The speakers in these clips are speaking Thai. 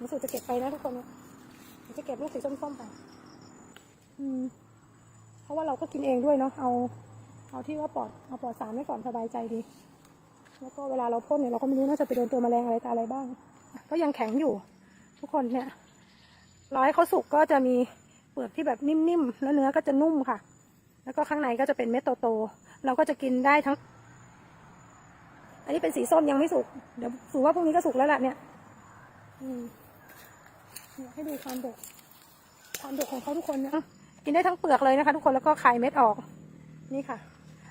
รู้สึกจะเก็บไปนะทุกคนเดี๋ยวจะเก็บลูกสีส้มๆไป อืม เพราะว่าเราก็กินเองด้วยเนาะ เอา เอาที่ว่าปลอด เอาปลอดสารไว้ก่อนสบายใจดี แล้วก็เวลาเราพ่นเนี่ยเราก็ไม่รู้น่าจะไปโดนตัวแมลงอะไรต่อะไรบ้าง ก็ยังแข็งอยู่ ทุกคนเนี่ยร้อยเขาสุกก็จะมีเปลือกที่แบบนิ่มๆ แล้วเนื้อก็จะนุ่มค่ะ แล้วก็ข้างในก็จะเป็นเม็ดโตๆ เราก็จะกินได้ทั้ง อันนี้เป็นสีส้มยังไม่สุก เดี๋ยวสูว่าพรุ่งนี้ก็สุกแล้วล่ะเนี่ย อืม ให้ดูความดกความดกของเขาทุกคนนะกินได้ทั้งเปลือกเลยนะคะ ทุกคนแล้วก็คายเม็ดออก นี่ค่ะ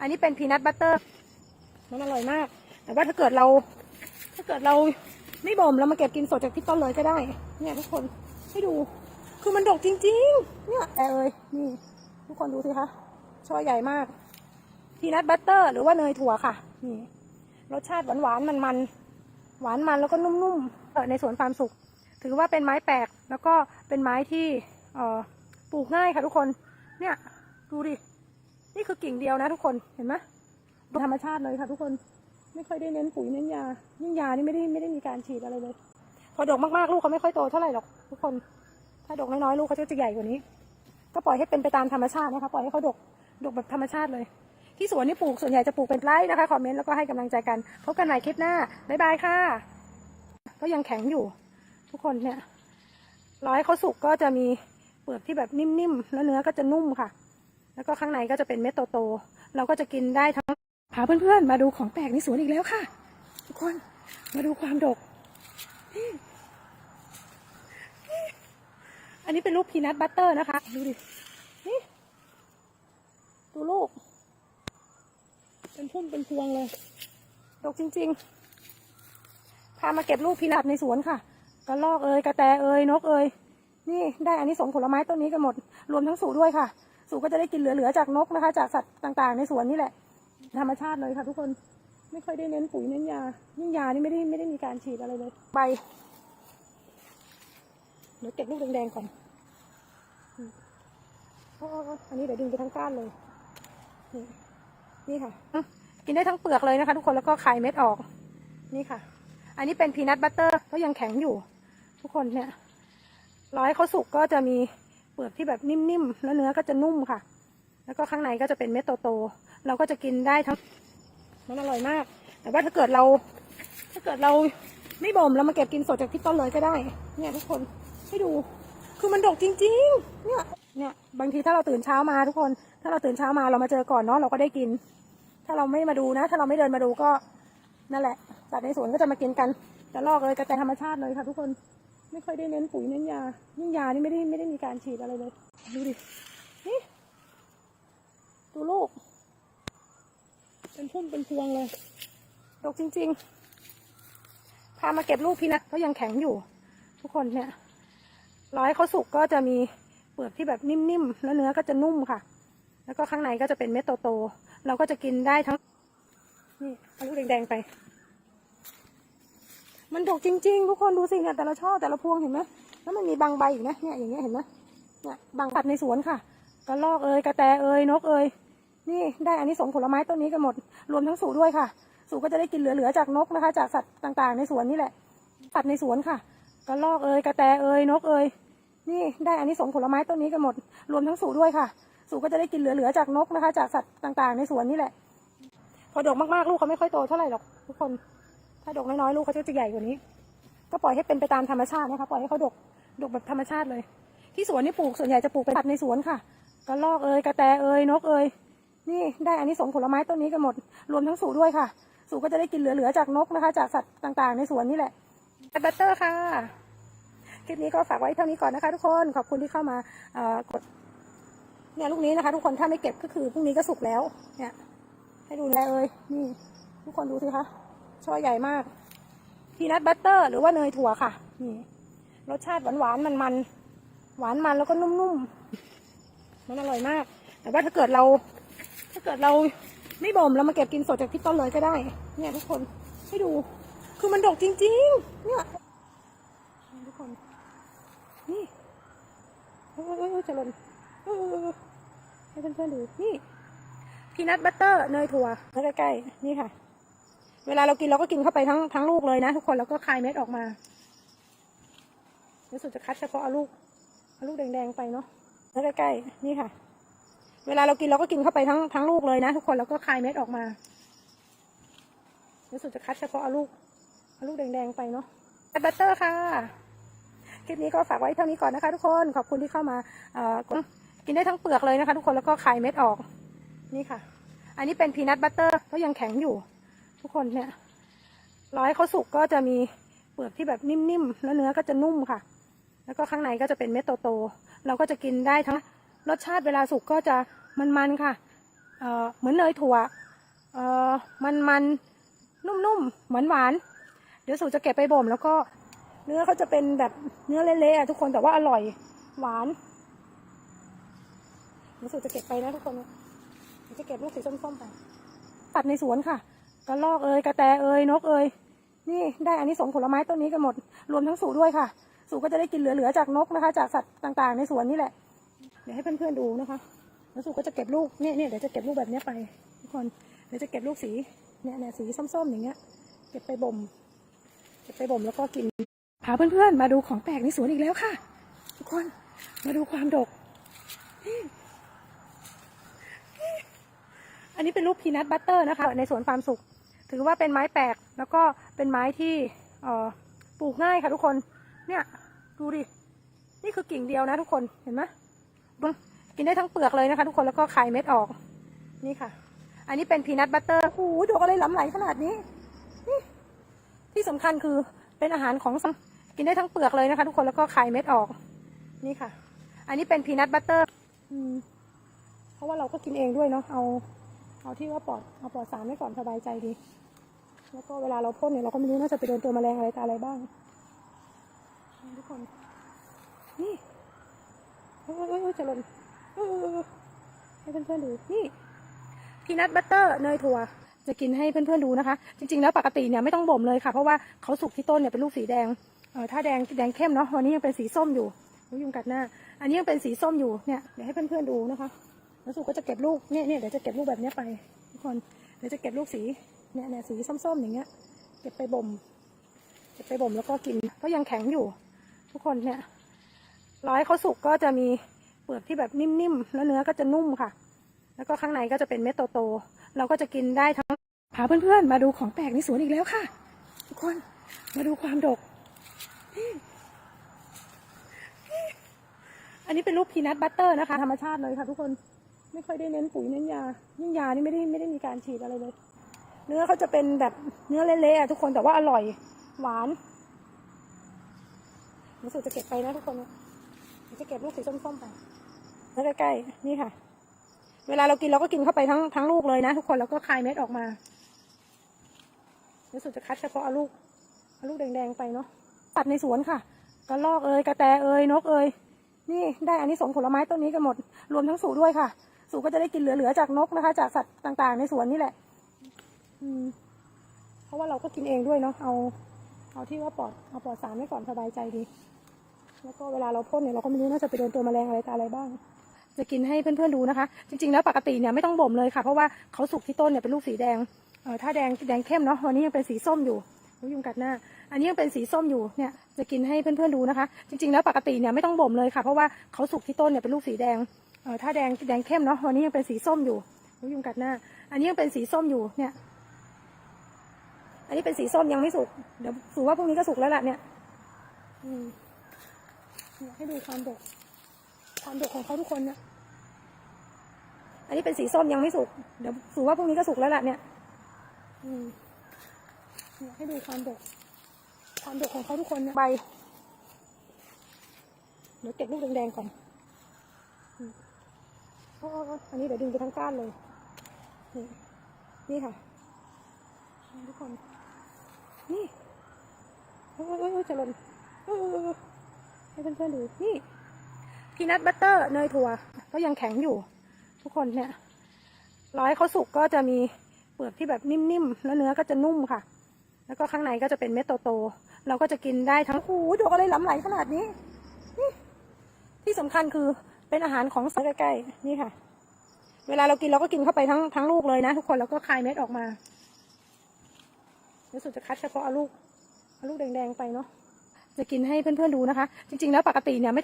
อันนี้เป็นพีนัทบัตเตอร์มันอร่อยมาก แต่ว่าถ้าเกิดเรา ถ้าเกิดเราไม่บ่มเรามาเก็บกินสดจากที่ต้นเลยก็ได้ เนี่ยทุกคนให้ดู คือมันดกจริง ๆ เนี่ยแอร์เอ้ยนี่ ทุกคนดูสิคะช่อใหญ่มากพีนัทบัตเตอร์ หรือว่าเนยถั่วค่ะนี่รสชาติหวานหวานมันมันๆหวานมันแล้วก็นุ่มๆเออในสวนฟาร์มสุข ถือว่าเป็นไม้แปลก แล้วก็เป็นไม้ที่ปลูกง่ายค่ะทุกคน เนี่ยดูดิ นี่คือกิ่งเดียวนะทุกคน เห็นไหมธรรมชาติเลยค่ะทุกคน ไม่ค่อยได้เน้นปุ๋ยเน้นยา ยิ่งยานี่ไม่ได้ไม่ได้มีการฉีดอะไรเลย พอดกมากๆลูกเขาไม่ค่อยโตเท่าไหร่หรอกทุกคน ถ้าดกน้อยๆลูกเขาจะจะใหญ่กว่านี้ ก็ปล่อยให้เป็นไปตามธรรมชาตินะคะ ปล่อยให้เขาดก ดกแบบธรรมชาติเลย ที่สวนนี่ปลูกส่วนใหญ่จะปลูกเป็นไร่นะคะ คอมเมนต์แล้วก็ให้กำลังใจกัน พบกันใหม่คลิปหน้า บ๊ายบายค่ะ ก็ยังแข็งอยู่ ทุกคนเนี่ย ร้อยเขาสุกก็จะมีเปลือกที่แบบนิ่มๆ แล้วเนื้อก็จะนุ่มค่ะ แล้วก็ข้างในก็จะเป็นเม็ดโตๆ เราก็จะกินได้ทั้ง พาเพื่อนๆ มาดูของแปลกในสวนอีกแล้วค่ะ ทุกคน มาดูความดก อันนี้เป็นลูกพีนัทบัตเตอร์นะคะ ดูดิ นี่ ดูลูก เป็นพุ่มเป็นพวงเลย ดกจริงๆ พามาเก็บลูกพีนัทในสวนค่ะ กระรอกเอ่ยกระแตเอ่ยนกเอ่ยนี่ได้อันนี้สงผลไม้ต้นนี้กันหมด รวมทั้งสูด้วยค่ะ สูก็จะได้กินเหลือๆจากนกนะคะ จากสัตว์ต่างๆ ในสวนนี่แหละ ธรรมชาติเลยค่ะทุกคนไม่ค่อยได้เน้นปุ๋ยเน้นยายิ่งยานี่ไม่ได้ไม่ได้มีการฉีดอะไรเลยใบเดี๋ยวเก็บลูกแดงๆก่อนอันนี้เดี๋ยวดึงไปทั้งก้านเลย นี่ค่ะ กินได้ทั้งเปลือกเลยนะคะทุกคนแล้วก็คายเม็ดออก นี่ค่ะ อันนี้เป็นพีนัทบัตเตอร์ก็ยังแข็งอยู่ ทุกคนเนี่ยร้อยเขาสุกก็จะมีเปลือกที่แบบนิ่มๆแล้วเนื้อก็จะนุ่มค่ะ แล้วก็ข้างในก็จะเป็นเม็ดโตๆเราก็จะกินได้ทั้งมันอร่อยมาก แต่ว่าถ้าเกิดเรา ถ้าเกิดเราไม่บ่มเรามาเก็บกินสดจากที่ต้นเลยก็ได้ เนี่ยทุกคนให้ดู คือมันดกจริง ๆ เนี่ย เนี่ย บางทีถ้าเราตื่นเช้ามาทุกคน ถ้าเราตื่นเช้ามาเรามาเจอก่อนเนาะเราก็ได้กิน ถ้าเราไม่มาดูนะ ถ้าเราไม่เดินมาดูก็นั่นแหละสัตว์ในสวนก็จะมากินกันกระลอกเลยกระแตธรรมชาติเลยค่ะทุกคน ไม่ค่อยได้เน้นปุ๋ยเน้นยายิ่งยานี่ไม่ได้ไม่ได้มีการฉีดอะไรเลย ดูดิ นี่ ดูลูก เป็นพุ่มเป็นพวงเลย ดกจริง ๆ พามาเก็บลูกพีนะก็ยังแข็งอยู่ ทุกคนเนี่ย ร้อยเขาสุกก็จะมีเปลือกที่แบบนิ่มๆ แล้วเนื้อก็จะนุ่มค่ะ แล้วก็ข้างในก็จะเป็นเม็ดโตๆ เราก็จะกินได้ทั้ง นี่เอาลูกแดงๆไป มันดกจริง ๆ ทุกคนดูสิเนี่ยแต่ละช่อแต่ละพวงเห็นไหมแล้วมันมีบางใบอีกนะเนี่ยอย่างเงี้ยเห็นไหมเนี่ยบางสัตว์ในสวนค่ะกระรอกเอ่ยกระแตเอ่ยนกเอ่ยนี่ได้อันนี้สงผลไม้ต้นนี้กันหมดรวมทั้งสูด้วยค่ะ สูก็จะได้กินเหลือๆจากนกนะคะ จากสัตว์ต่างๆ ในสวนนี่แหละสัตว์ในสวนค่ะกระรอกเอ่ยกระแตเอ่ยนกเอ่ยนี่ได้อันนี้สงผลไม้ต้นนี้กันหมดรวมทั้งสูด้วยค่ะ สูก็จะได้กินเหลือๆจากนกนะคะ จากสัตว์ต่างๆ ในสวนนี่แหละ พอดกมากๆลูกเขาไม่ค่อยโตเท่าไหร่หรอกทุกคน ถ้าดกน้อยๆลูกเขาจะจะใหญ่กว่านี้ ก็ปล่อยให้เป็นไปตามธรรมชาตินะคะปล่อยให้เขาดกดกแบบธรรมชาติเลย ที่สวนนี่ปลูกส่วนใหญ่จะปลูกเป็นสัตว์ในสวนค่ะกระรอกเอ่ยกระแตเอ่ยนกเอ่ยนี่ได้อันนี้สงผลไม้ต้นนี้กันหมดรวมทั้งสูด้วยค่ะ สูก็จะได้กินเหลือๆจากนกนะคะ จากสัตว์ต่างๆ ในสวนนี่แหละบัตเตอร์ค่ะคลิปนี้ก็ฝากไว้เท่านี้ก่อนนะคะ ทุกคนขอบคุณที่เข้ามาเอ่อกดเนี่ยลูกนี้นะคะ ทุกคนถ้าไม่เก็บก็คือพรุ่งนี้ก็สุกแล้ว เนี่ย ให้ดูแลเอ่ยนี่ ทุกคนดูสิคะ ช่อใหญ่มากพีนัทบัตเตอร์ หรือว่าเนยถั่วค่ะ นี่รสชาติหวานหวานมันมันหวานมันแล้วก็นุ่มๆ มันอร่อยมาก แต่ว่าถ้าเกิดเรา ถ้าเกิดเราไม่บ่มเรามาเก็บกินสดจากที่ต้นเลยก็ได้ เนี่ยทุกคนให้ดู คือมันดกจริง ๆ เนี่ยทุกคน นี่เออเออเจะหล่นเออให้เพื่อนๆดู นี่ พีนัทบัตเตอร์ เนยถั่วใกล้ๆนี่ค่ะ เวลาเรากินเราก็กินเข้าไปทั้งทั้งลูกเลยนะทุกคนแล้วก็คายเม็ดออกมาดี๋ยวสุดจะคัดเฉพาะเอาลูกเอาลูกแดงๆไปเนาะแล้วใกล้ๆนี่ค่ะ เวลาเรากินเราก็กินเข้าไปทั้งทั้งลูกเลยนะทุกคนแล้วก็คายเม็ดออกมาเดี๋ยวสุดจะคัดเฉพาะเอาลูกเอาลูกแดงๆไปเนาะบัตเตอร์ค่ะคลิปนี้ก็ฝากไว้เท่านี้ก่อนนะคะ ทุกคนขอบคุณที่เข้ามาเอ่อกดกินได้ทั้งเปลือกเลยนะคะ ทุกคนแล้วก็คายเม็ดออกนี่ค่ะ อันนี้เป็นพีนัทบัตเตอร์ก็ยังแข็งอยู่ ทุกคนเนี่ยร้อให้เขาสุกก็จะมีเปลือกที่แบบนิ่มๆแล้วเนื้อก็จะนุ่มค่ะ แล้วก็ข้างในก็จะเป็นเม็ดโตๆเราก็จะกินได้ทั้งรสชาติเวลาสุกก็จะมันๆค่ะเออเหมือนเนยถั่วเออมันๆนุ่มๆหวานๆเดี๋ยวสุกจะเก็บไปบ่มแล้วก็เนื้อเขาจะเป็นแบบเนื้อเละๆทุกคนแต่ว่าอร่อยหวานเดี๋ยวสุจะเก็บไปนะทุกคนจะเก็บลูกสีส้มๆไปตัดในสวนค่ะ กระลอกเอยกระแตเอยนกเอยนี่ได้อันนี้สงผลไม้ต้นนี้กันหมด รวมทั้งสูด้วยค่ะ สูก็จะได้กินเหลือๆจากนกนะคะ จากสัตว์ต่างๆ ในสวนนี่แหละ เดี๋ยวให้เพื่อนๆดูนะคะแล้วสูก็จะเก็บลูกเนี่ยเนี่ยเดี๋ยวจะเก็บลูกแบบนี้ไป ทุกคนเดี๋ยวจะเก็บลูกสีเนี่ยเนี่ยสีส้มๆ อย่างเงี้ย เก็บไปบ่มเก็บไปบ่มแล้วก็กินพาเพื่อนๆ มาดูของแปลกในสวนอีกแล้วค่ะ ทุกคนมาดูความดก อันนี้เป็นลูกพีนัทบัตเตอร์นะคะ ในสวนความสุข ถือว่าเป็นไม้แปลกแล้วก็เป็นไม้ที่เออปลูกง่ายค่ะทุกคน เนี่ยดูดิ นี่คือกิ่งเดียวนะทุกคน เห็นไหมกินได้ทั้งเปลือกเลยนะคะทุกคน แล้วก็คายเม็ดออก นี่ค่ะ อันนี้เป็นพีนัทบัตเตอร์โอ้โหดกอะไรล้ำไหลขนาดนี้นี่ที่สำคัญคือเป็นอาหารของกินได้ทั้งเปลือกเลยนะคะทุกคน แล้วก็คายเม็ดออก นี่ค่ะ อันนี้เป็นพีนัทบัตเตอร์เพราะว่าเราก็กินเองด้วยเนาะ เอา เอาที่ว่าปลอดเอาปลอดสารไว้ก่อนสบายใจดี แล้วก็เวลาเราพ่นเนี่ยเราก็ไม่รู้น่าจะไปโดนตัวแมลงอะไรตาอะไรบ้างทุกคน นี่เอ้ยเอ้ยเจะหล่นเอ้ยเอ้ยเอ้ยให้เพื่อนๆดูนี่พีนัทบัตเตอร์เนยถั่วจะกินให้เพื่อนๆดูนะคะ จริงๆแล้วปกติเนี่ยไม่ต้องบ่มเลยค่ะ เพราะว่าเขาสุกที่ต้นเนี่ยเป็นลูกสีแดงเออถ้าแดงแดงเข้มเนาะวันนี้ยังเป็นสีส้มอยู่ยยุงกัดหน้า อันนี้ยังเป็นสีส้มอยู่เนี่ยเดี๋ยวให้เพื่อนๆดูนะคะ แล้วสุกก็จะเก็บลูกเนี่ยเนี่ยเดี๋ยวจะเก็บลูกแบบนี้ไป ทุกคนเดี๋ยวจะเก็บลูกสีเนี่ยเนี่ยสีส้มๆอย่างเงี้ย เก็บไปบ่มเก็บไปบ่มแล้วก็กินก็ยังแข็งอยู่ ทุกคนเนี่ยร้อให้เขาสุกก็จะมีเปลือกที่แบบนิ่มๆแล้วเนื้อก็จะนุ่มค่ะ แล้วก็ข้างในก็จะเป็นเม็ดโตๆเราก็จะกินได้ทั้งพาเพื่อนๆ มาดูของแปลกในสวนอีกแล้วค่ะ ทุกคนมาดูความดก อันนี้เป็นลูกพีนัทบัตเตอร์นะคะ ธรรมชาติเลยค่ะทุกคน ไม่ค่อยได้เน้นปุ๋ยเน้นยายิ่งยานี่ไม่ได้ไม่ได้มีการฉีดอะไรเลย เนื้อเขาจะเป็นแบบเนื้อเละๆทุกคนแต่ว่าอร่อย หวานเดี๋ยวสุจะเก็บไปนะทุกคนจะเก็บลูกสีส้มๆไปแล้วใกล้ๆนี่ค่ะ เวลาเรากินเราก็กินเข้าไปทั้งทั้งลูกเลยนะ ทุกคนแล้วก็คายเม็ดออกมาเดี๋ยวสุจะคัดเฉพาะเอาลูกเอาลูกแดงๆไปเนาะตัดในสวนค่ะกระลอกเอยกระแตเอยนกเอยนี่ได้อันนี้สงผลไม้ต้นนี้กันหมด รวมทั้งสูด้วยค่ะ สูก็จะได้กินเหลือๆจากนกนะคะ จากสัตว์ต่าง ๆ ในสวนนี่แหละ อืม เพราะว่าเราก็กินเองด้วยเนาะเอา เอาที่ว่าปลอดเอาปลอดสารไว้ก่อนสบายใจดี แล้วก็เวลาเราพ่นเนี่ยเราก็ไม่รู้น่าจะไปโดนตัวแมลงอะไรตาอะไรบ้าง จะกินให้เพื่อนๆดูนะคะ จริง ๆ แล้วปกติเนี่ยไม่ต้องบ่มเลยค่ะ เพราะว่าเขาสุกที่ต้นเนี่ยเป็นลูกสีแดงเออถ้าแดงแดงเข้มเนาะวันนี้ยังเป็นสีส้มอยู่ยุงกัดหน้า อันนี้ยังเป็นสีส้มอยู่เนี่ยจะกินให้เพื่อนๆดูนะคะ จริง ๆ แล้วปกติเนี่ยไม่ต้องบ่มเลยค่ะ เพราะว่าเขาสุกที่ต้นเนี่ยเป็นลูกสีแดง เออถ้าแดงแดงเข้มเนาะวันนี้ยังเป็นสีส้มอยู่อุ๊ยยุงกัดหน้า อันนี้ยังเป็นสีส้มอยู่เนี่ย อันนี้เป็นสีส้มยังไม่สุก เดี๋ยวสูว่าพรุ่งนี้ก็สุกแล้วล่ะเนี่ยอืมให้ดูความดกความดกของเขาทุกคนเนี่ย อันนี้เป็นสีส้มยังไม่สุก เดี๋ยวสูว่าพรุ่งนี้ก็สุกแล้วล่ะเนี่ยอืมให้ดูความดกความดกของเขาทุกคนเนี่ยใบ เดี๋ยวเก็บลูกแดงๆก่อน อันนี้เดี๋ยวดึงไปทั้งก้านเลย นี่นี่ค่ะทุกคน นี่เอ้ยเอ้ยจะหล่นเอ้ยเอ้ยเอ้ยให้เพื่อนๆดู นี่พีนัทบัตเตอร์เนยถั่ว ก็ยังแข็งอยู่ ทุกคนเนี่ยร้อให้เขาสุกก็จะมีเปลือกที่แบบนิ่มๆ แล้วเนื้อก็จะนุ่มค่ะ แล้วก็ข้างในก็จะเป็นเม็ดโตๆ เราก็จะกินได้ทั้ง โอ้โหดกอะไรล้ำไหลขนาดนี้นี่ที่สำคัญคือ เป็นอาหารของสัตว์ใกล้ๆนี่ค่ะ เวลาเรากินเราก็กินเข้าไปทั้งทั้งลูกเลยนะทุกคนแล้วก็คายเม็ดออกมาในสุดจะคัดเฉพาะเอาลูกเอาลูกแดงๆไปเนาะจะกินให้เพื่อนๆดูนะคะ จริง ๆ แล้วปกติเนี่ยไม่ต้อง